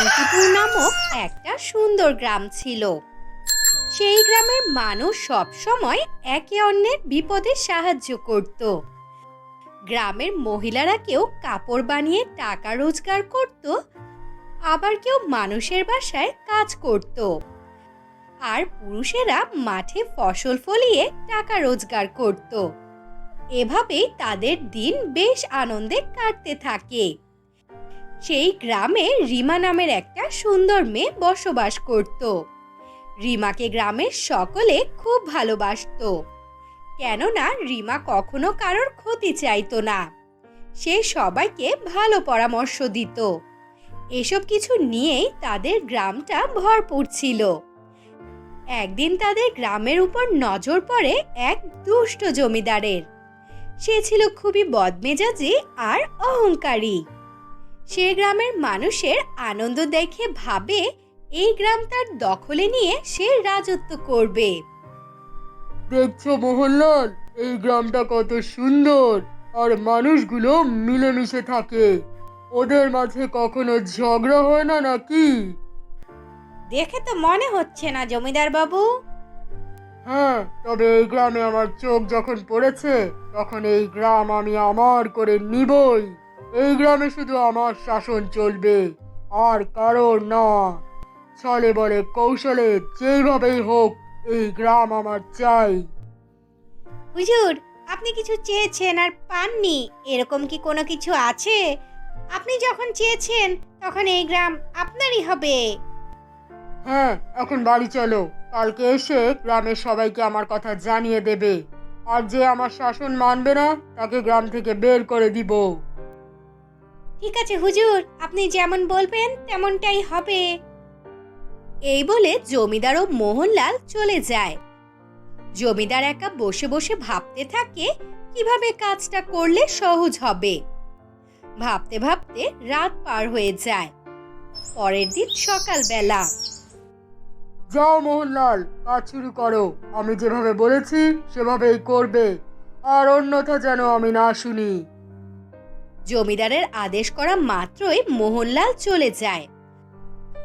শান্তিপুর নামক একটা সুন্দর গ্রাম ছিল। সেই গ্রামের মানুষ সব সময় একে অন্যের বিপদে সাহায্য করত। গ্রামের মহিলারা কেউ কাপড় বানিয়ে টাকা রোজগার করত, আবার কেউ মানুষের বাসায় কাজ করত। আর পুরুষেরা মাঠে ফসল ফলিয়ে টাকা রোজগার করত। এভাবেই তাদের দিন বেশ আনন্দে কাটতে থাকে। সেই গ্রামে রিমা নামের একটা সুন্দর মেয়ে বসবাস করত। রিমাকে গ্রামের সকলে খুব ভালোবাসতো। কেননা রিমা কখনো কারোর ক্ষতি চাইতো না। সে সবাইকে ভালো পরামর্শ দিত। এসব কিছু নিয়েই তাদের গ্রামটা ভরপুর ছিল। একদিন তাদের গ্রামের উপর নজর পড়ে এক দুষ্ট জমিদারের। সে ছিল খুবই বদমেজাজি আর অহংকারী। সে গ্রামের মানুষের আনন্দ দেখে ভাবে এই গ্রাম তার দখলে নিয়ে সে রাজত্ব করবে। দেখছ মোহনলাল? এই গ্রামটা কত সুন্দর। আর মানুষগুলো মিলেমিশে থাকে। ওদের মাঝে কখনো ঝগড়া হয় না নাকি? দেখে তো মনে হচ্ছে না জমিদার বাবু। হ্যাঁ তবে এই গ্রামে আমার চোখ যখন পড়েছে তখন এই গ্রাম আমি আমার করে নিবই। এই গ্রামে শুধু আমার শাসন চলবে আর কারোর না। ছলে বলে কৌশলে যেইভাবেই হোক এই গ্রাম আমার চাই। হুজুর আপনি কিছু চেয়েছেন আর পাননি এরকম কি কোনো কিছু আছে? আপনি যখন চেয়েছেন তখন এই গ্রাম আপনারই হবে। হ্যাঁ এখন বাড়ি চলো। কালকে এসে গ্রামের সবাইকে আমার কথা জানিয়ে দেবে। আর যে আমার শাসন মানবে না তাকে গ্রাম থেকে বের করে দিব। ঠিক আছে, হুজুর। আপনি যেমন বলবেন, তেমনটাই হবে। এই বলে জমিদার ও মোহনলাল চলে যায়। জমিদার একা বসে বসে ভাবতে থাকে, কীভাবে কাজটা করলে সহজ হবে। ভাবতে ভাবতে রাত পার হয়ে যায়। পরের দিন সকালবেলা। যাও মোহনলাল, কাজ শুরু করো। আমি যেভাবে বলেছি, সেভাবেই করবে। আর অন্যথা যেন আমি না শুনি। জমিদারের আদেশ করা মাত্রই মোহনলাল চলে যায়।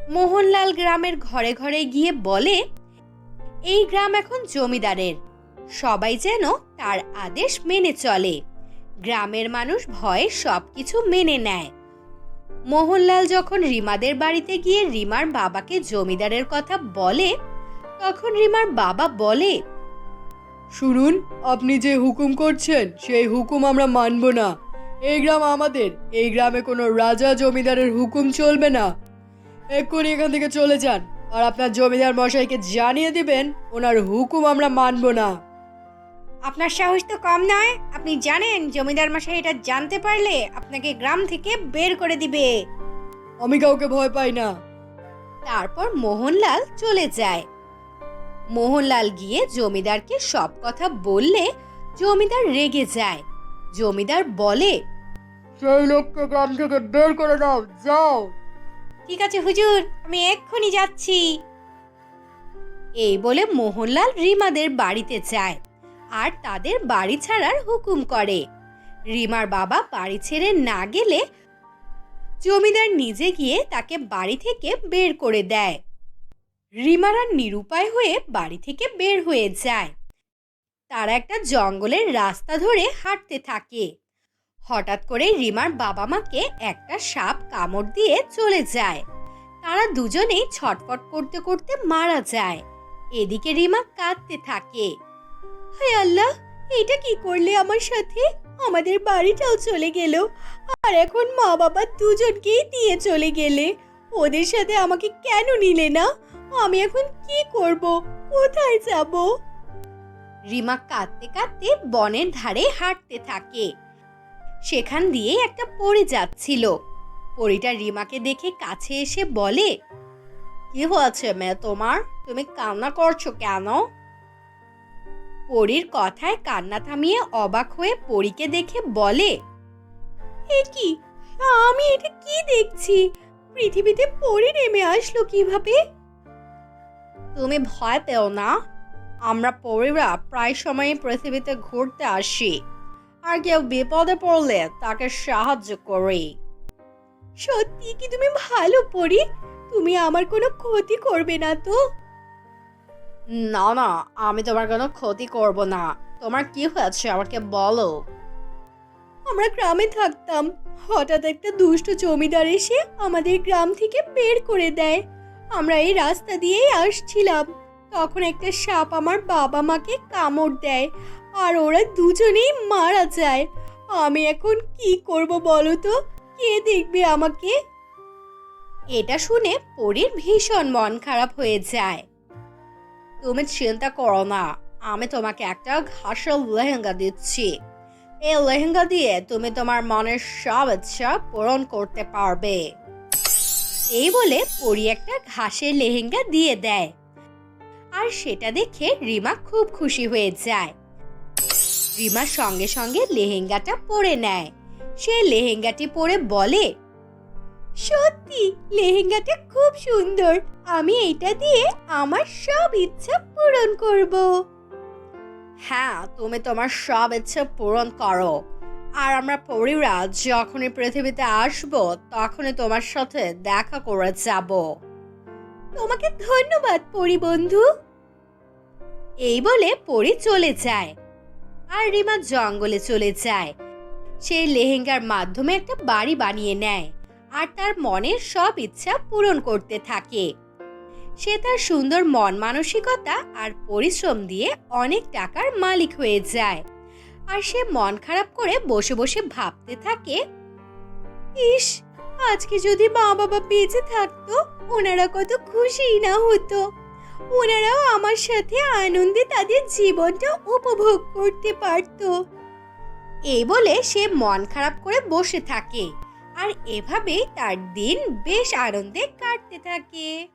মোহনলাল গ্রামের ঘরে ঘরে গিয়ে বলে, এই গ্রাম এখন জমিদারের। সবাই যেন তার আদেশ মেনে চলে। গ্রামের মানুষ ভয়ে সবকিছু মেনে নেয়। মোহনলাল যখন রিমাদের বাড়িতে গিয়ে রিমার বাবাকে জমিদারের কথা বলে, তখন রিমার বাবা বলে, শুনুন, আপনি যে হুকুম করছেন, সেই হুকুম আমরা মানব না। এই গ্রাম আমাদের। এই গ্রামে কোনো রাজা জমিদারের হুকুম চলবে না। এক্ষুনি এখান থেকে চলে যান। আর আপনার জমিদার মশাইকে জানিয়ে দিবেন ওনার হুকুম আমরা মানব না। আপনার সাহস তো কম নয়। আপনি জানেন জমিদার মশাই এটা জানতে পারলে আপনাকে গ্রাম থেকে বের করে দিবে। আমি কাউকে ভয় পাই না। তারপর মোহনলাল চলে যায়। মোহনলাল গিয়ে জমিদারকে সব কথা বললে জমিদার রেগে যায়। জমিদার বলে সেই লোককে গ্রাম থেকে বের করে দাও, যাও। ঠিক আছে, হুজুর, আমি এক্ষুনি যাচ্ছি। এই বলে মোহনলাল রিমাদের বাড়িতে যায় আর তাদের বাড়ি ছাড়ার হুকুম করে। রিমার বাবা বাড়ি ছেড়ে না গেলে জমিদার নিজে গিয়ে তাকে বাড়ি থেকে বের করে দেয়। রিমারা নিরুপায় হয়ে বাড়ি থেকে বের হয়ে যায়। তারা একটা জঙ্গলের রাস্তা ধরে হাঁটতে থাকে। হঠাৎ করে রিমার বাবা মাকে একটা সাপ কামড় দিয়ে চলে যায়। তারা দুজনেই ছটফট করতে করতে মারা যায়। এদিকে রিমা কাঁদতে থাকে। হায় আল্লাহ এটা কি করলে আমার সাথে? আমাদের বাড়িটাও চলে গেল। আর এখন মা বাবা দুজনকেই দিয়ে চলে গেলে। ওদের সাথে আমাকে কেন নিলে না? আমি এখন কি করব? কোথায় যাব? রিমা কাঁদতে কাঁদতে বনের ধারে হাঁটতে থাকে। সেখান দিয়ে একটা পরি যাচ্ছিল। পরিটা রিমাকে দেখে কাছে এসে বলে, কি হয়েছে মেয়ে তোমার? তুমি কান্না করছ কেন? পরীর কথায় কান্না থামিয়ে অবাক হয়ে পরীকে দেখে বলে, এ কি? আমি এটা কি দেখছি? পৃথিবীতে পরি নেমে আসলো কীভাবে? তুমি ভয় পেও না। আমরা পরিরা প্রায় সময় পৃথিবীতে ঘুরতে আসি। আর কেউ বিপদে পড়লে তাকে সাহায্য করি। সত্যি কি তুমি ভালো পড়ি তুমি আমার কোনো ক্ষতি করবে না তো? না না, আমি তোমার কোনো ক্ষতি করব না। তোমার কি হয়েছে আমাকে বলো। আমরা গ্রামে থাকতাম। হঠাৎ একটা দুষ্ট জমিদার এসে আমাদের গ্রাম থেকে বের করে দেয়। আমরা এই রাস্তা দিয়েই আসছিলাম। তখন একটা সাপ আমার বাবা মাকে কামড় দেয়। আর ওরা দুজনেই মারা যায়। আমি এখন কি করব বলো তো? কে দেখবে আমাকে? এটা শুনে পরীর ভীষণ মন খারাপ হয়ে যায়। তুমি চিন্তা করো না, আমি তোমাকে একটা ঘাসের লেহেঙ্গা দিচ্ছি। এই লেহেঙ্গা দিয়ে তুমি তোমার মনের সব ইচ্ছা পূরণ করতে পারবে। এই বলে পরি একটা ঘাসের লেহেঙ্গা দিয়ে দেয়। আর সেটা দেখে রিমা খুব খুশি হয়ে যায়। রিমা সঙ্গে সঙ্গে লেহেঙ্গাটা পরে নেয়। সে লেহেঙ্গাটি পরে বলে, সত্যি, লেহেঙ্গাটা খুব সুন্দর। আমি এটা দিয়ে আমার সব ইচ্ছা পূরণ করব। হ্যাঁ তুমি তোমার সব ইচ্ছা পূরণ করো। আর আমরা পরিরা যখনই পৃথিবীতে আসব, তখনই তোমার সাথে দেখা করে যাব। তোমাকে ধন্যবাদ পরি বন্ধু এই বলে পরি চলে যায়। আর রিমা জঙ্গলে চলে যায়। সে লেহেঙ্গার মাধ্যমে একটা বাড়ি বানিয়ে নেয় আর তার মনের সব ইচ্ছা পূরণ করতে থাকে। সে তার সুন্দর মন মানসিকতা আর পরিশ্রম দিয়ে অনেক টাকার মালিক হয়ে যায়। আর সে মন খারাপ করে বসে বসে ভাবতে থাকে, ইস, আজকে যদি মা বাবা বেঁচে থাকতো, ওনারা কত খুশি না হতো। ওনারাও আমার সাথে আনন্দে তাদের জীবনটা উপভোগ করতে পারত। এই বলে সে মন খারাপ করে বসে থাকে আর এভাবেই তার দিন বেশ আনন্দে কাটতে থাকে।